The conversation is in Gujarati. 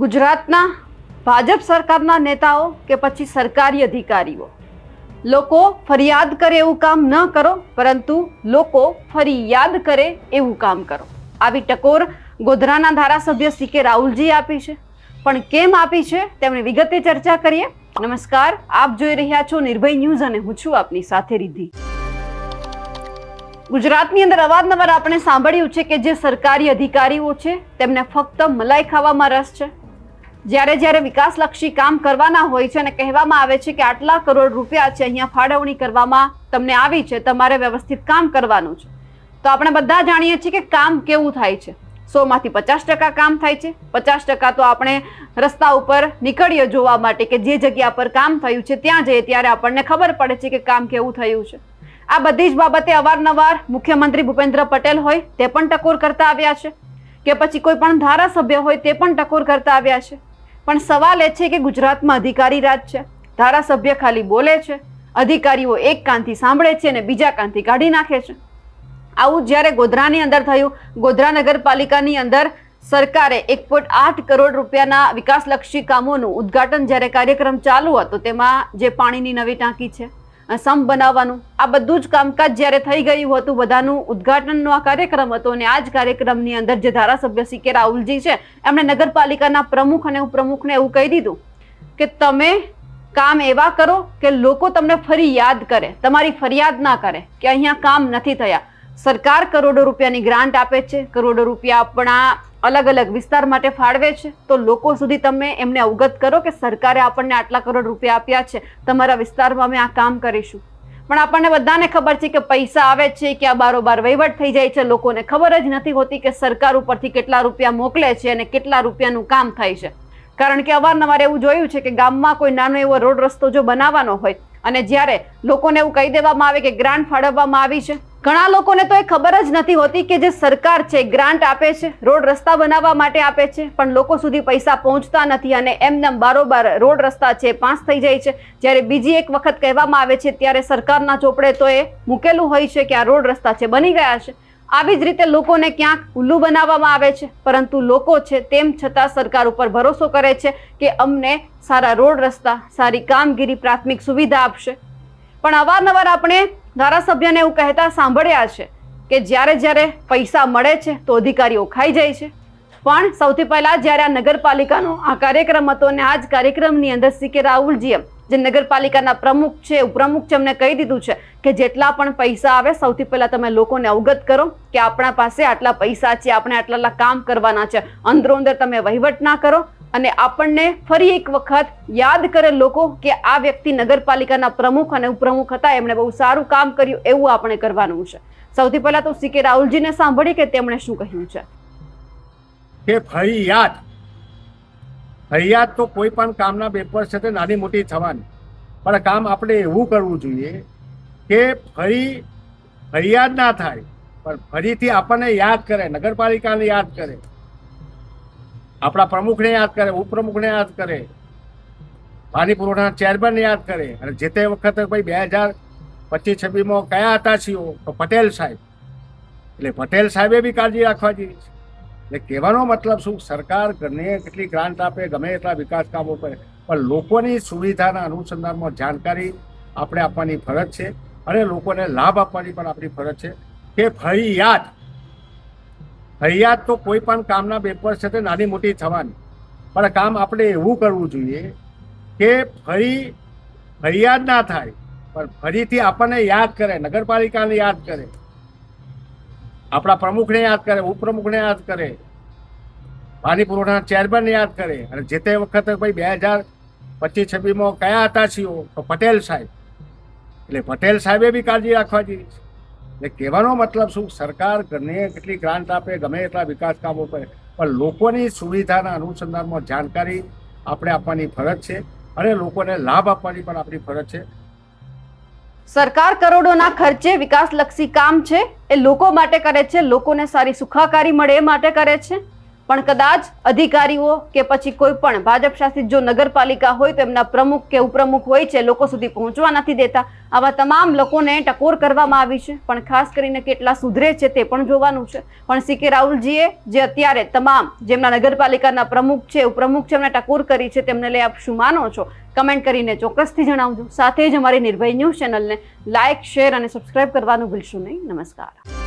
ગુજરાતના ભાજપ સરકારના નેતાઓ કે પછી સરકારી અધિકારીઓ. લોકો ફરિયાદ કરે એવું કામ ન કરો, પરંતુ લોકો ફરી યાદ કરે એવું કામ કરો. આવી ટકોર ગોધરાના ધારાસભ્ય સી કે રાહુલજી આપી છે. પણ કેમ આપી છે તેમની વિગતે ચર્ચા કરીએ. નમસ્કાર, આપ જોઈ રહ્યા છો નિર્ભય ન્યૂઝ અને હું છું આપની સાથે રિદ્ધિ. ગુજરાતની અંદર અવારનવાર આપણે સાંભળ્યું છે કે જે સરકારી અધિકારીઓ છે, તેમને ફક્ત મલાઈ ખાવામાં રસ છે. જ્યારે જ્યારે વિકાસલક્ષી કામ કરવાના હોય છે અને કહેવામાં આવે છે કે આટલા કરોડ રૂપિયા છે, અહીંયા ફાળવણી કરવામાં તમને આવી છે તમારે વ્યવસ્થિત કામ કરવાનું છે. તો આપણે બધા જાણીએ છીએ કે કામ કેવું થાય છે. સોમાંથી પચાસ ટકા કામ થાય છે. પચાસ ટકા તો આપણે રસ્તા ઉપર નીકળીએ જોવા માટે કે જે જગ્યા પર કામ થયું છે, ત્યાં જઈએ ત્યારે આપણને ખબર પડે છે કે કામ કેવું થયું છે. આ બધી જ બાબતે અવારનવાર મુખ્યમંત્રી ભૂપેન્દ્ર પટેલ હોય, તે પણ ટકોર કરતા આવ્યા છે. કે પછી કોઈ પણ ધારાસભ્ય હોય, તે પણ ટકોર કરતા આવ્યા છે. પણ સવાલ એ છે કે ગુજરાતમાં અધિકારી રાજ છે? ધારાસભ્ય ખાલી બોલે છે? અધિકારીઓ એક કાનથી સાંભળે છે અને બીજા કાનથી કાઢી નાખે છે? આવું જ્યારે ગોધરાની અંદર થયું, ગોધરા નગરપાલિકાની અંદર સરકારે એક આઠ કરોડ રૂપિયાના વિકાસલક્ષી કામોનું ઉદ્ઘાટન જ્યારે કાર્યક્રમ ચાલુ હતો, તેમાં જે પાણીની નવી ટાંકી છે સંપ બનાવવાનું. આ બધું જ કામકાજ જ્યારે થઈ ગયું હતું, બધાનું ઉદ્ઘાટનનો આ કાર્યક્રમ હતો અને આ જ કાર્યક્રમની અંદર જે ધારાસભ્ય સી કે રાહુલજી છે, એમણે નગરપાલિકાના પ્રમુખ અને ઉપપ્રમુખને એવું કહી દીધું કે તમે કામ એવા કરો કે લોકો તમને ફરી યાદ કરે, તમારી ફરિયાદ ના કરે કે અહીંયા કામ નથી થયા. સરકાર કરોડો રૂપિયાની ગ્રાન્ટ આપે છે, કરોડો રૂપિયા આપણા અલગ અલગ વિસ્તાર માટે ફાળવે છે. તો લોકો સુધી તમે એમને અવગત કરો કે સરકારે આપણને આટલા કરોડ રૂપિયા આપ્યા છે. તમારા વિસ્તારમાં અમે આ કામ કરીશું. પણ આપણને બધાને ખબર છે કે પૈસા આવે છે કે આ બારોબાર વહીવટ થઈ જાય છે. લોકોને ખબર જ નથી હોતી કે સરકાર ઉપરથી કેટલા રૂપિયા મોકલે છે અને કેટલા રૂપિયાનું કામ થાય છે. કારણ કે અવારનવાર એવું જોયું છે કે ગામમાં કોઈ નાનો એવો રોડ રસ્તો જો બનાવવાનો હોય અને જ્યારે લોકોને એવું કહી દેવામાં આવે કે ગ્રાન્ટ ફાળવવામાં આવી છે ઘણા લોકોને તો એ ખબર જ નથી હોતી કે જે સરકાર છે, ગ્રાન્ટ આપે છે, રોડ રસ્તા બનાવવા માટે આપે છે, પણ લોકો સુધી પૈસા પહોંચતા નથી અને એમને બારોબાર રોડ રસ્તા છે, પાસ થઈ જાય છે. જ્યારે બીજી એક વખત કહેવામાં આવે છે, ત્યારે સરકારના ચોપડે તો એ મૂકેલું હોય છે કે આ રોડ રસ્તા છે, બની ગયા છે. આવી જ રીતે લોકોને ક્યાંક ઉલ્લુ બનાવવામાં આવે છે, પરંતુ લોકો છે, તેમ છતાં સરકાર ઉપર ભરોસો કરે છે કે અમને સારા રોડ રસ્તા, સારી કામગીરી, પ્રાથમિક સુવિધા આપશે. પણ અવારનવાર આપણે ધારાસભ્યને એવું કહેતા સાંભળ્યા છે કે જ્યારે જ્યારે પૈસા મળે છે તો અધિકારીઓ ખાઈ જાય છે. પણ સૌથી પહેલાં જ્યારે આ નગરપાલિકાનો આ કાર્યક્રમ હતો અને આ જ કાર્યક્રમની અંદર સી કે રાહુલજીએ જે નગરપાલિકાના પ્રમુખ છે, ઉપપ્રમુખ છે એમને કહી દીધું છે કે જેટલા પણ પૈસા આવે સૌથી પહેલાં તમે લોકોને અવગત કરો કે આપણા પાસે આટલા પૈસા છે, આપણે આટલા કામ કરવાના છે. અંદરો અંદર તમે વહીવટ ના કરો. અને આપણને ફરી એક વખત યાદ કરે લોકો કે આ વ્યક્તિ નગરપાલિકાના પ્રમુખ અને ઉપપ્રમુખ હતા. એમણે બહુ સારું કામ કર્યું એવું આપણે કરવાનું છે. સૌથી પહેલા તો સી કે રાહુલજીને સાંભળી કે તેમણે શું કહ્યું છે. કે ફરિયાદ. ફરિયાદ તો કોઈ પણ કામના પેપર છે તે નાની મોટી થવાની. પણ કામ આપણે એવું કરવું જોઈએ કે ફરી ફરિયાદ ના થાય. પણ ફરીથી આપણને યાદ કરે, નગરપાલિકાને યાદ કરે. આપણા પ્રમુખને યાદ કરે, ઉપપ્રમુખને યાદ કરે, પાણી પુરવઠાના ચેરમેનને યાદ કરે. અને જે તે વખતે ભાઈ બે હજાર પચીસ, છવ્વીસમાં કયા હતા છીએ તો પટેલ સાહેબ. એટલે પટેલ સાહેબે બી કાળજી રાખવા જોઈએ એટલે કહેવાનો મતલબ શું? સરકાર ગમે કેટલી ગ્રાન્ટ આપે, ગમે એટલા વિકાસ કામો કરે. પણ લોકોની સુવિધાના અનુસંધાનમાં જાણકારી આપણે આપવાની ફરજ છે. અને લોકોને લાભ આપવાની પણ આપણી ફરજ છે. કે ફરિયાદ ફરિયાદ તો કોઈ પણ કામના પેપર છે તે નાની મોટી થવાની. પણ કામ આપણે એવું કરવું જોઈએ કે ફરી ફરિયાદ ના થાય, પણ ફરીથી આપણને યાદ કરે, નગરપાલિકાને યાદ કરે. આપણા પ્રમુખને યાદ કરે, ઉપપ્રમુખને યાદ કરે. પાણી પુરવઠાના ચેરમેનને યાદ કરે. અને જે તે વખતે ભાઈ બે હજાર પચીસ છવ્વીસમાં કયા હતા છીએ તો પટેલ સાહેબ. એટલે પટેલ સાહેબે બી કાળજી રાખવા છે. એટલે કહેવાનો મતલબ શું? સરકાર ગમે કેટલી ગ્રાન્ટ આપે, ગમે એટલા વિકાસ કામો કરે. પણ લોકોની સુવિધાના અનુસંધાનમાં જાણકારી આપણે આપવાની ફરજ છે અને લોકોને લાભ આપવાની પણ આપણી ફરજ છે. સરકાર કરોડોના ખર્ચે વિકાસલક્ષી કામ છે, એ લોકો માટે કરે છે, લોકોને સારી સુખાકારી મળે એ માટે કરે છે. પણ કદાચ અધિકારીઓ કે પછી કોઈ પણ ભાજપ શાસિત જો નગરપાલિકા હોય તો એમના પ્રમુખ કે ઉપપ્રમુખ હોય છે, લોકો સુધી પહોંચવા નથી દેતા. આવા તમામ લોકોને ટકોર કરવામાં આવી છે, પણ ખાસ કરીને કેટલા સુધરે છે તે પણ જોવાનું છે. પણ સી કે રાહુલજીએ જે અત્યારે તમામ જેમના નગરપાલિકાના પ્રમુખ છે, ઉપપ્રમુખ છે, એમને ટકોર કરી છે, તેમને લઈ આપ શું માનો છો? કમેન્ટ કરીને ચોક્કસથી જણાવજો. સાથે જ અમારી નિર્ભય ન્યૂઝ ચેનલને લાઇક શેર અને સબસ્ક્રાઇબ કરવાનું ભૂલશો નહીં. નમસ્કાર.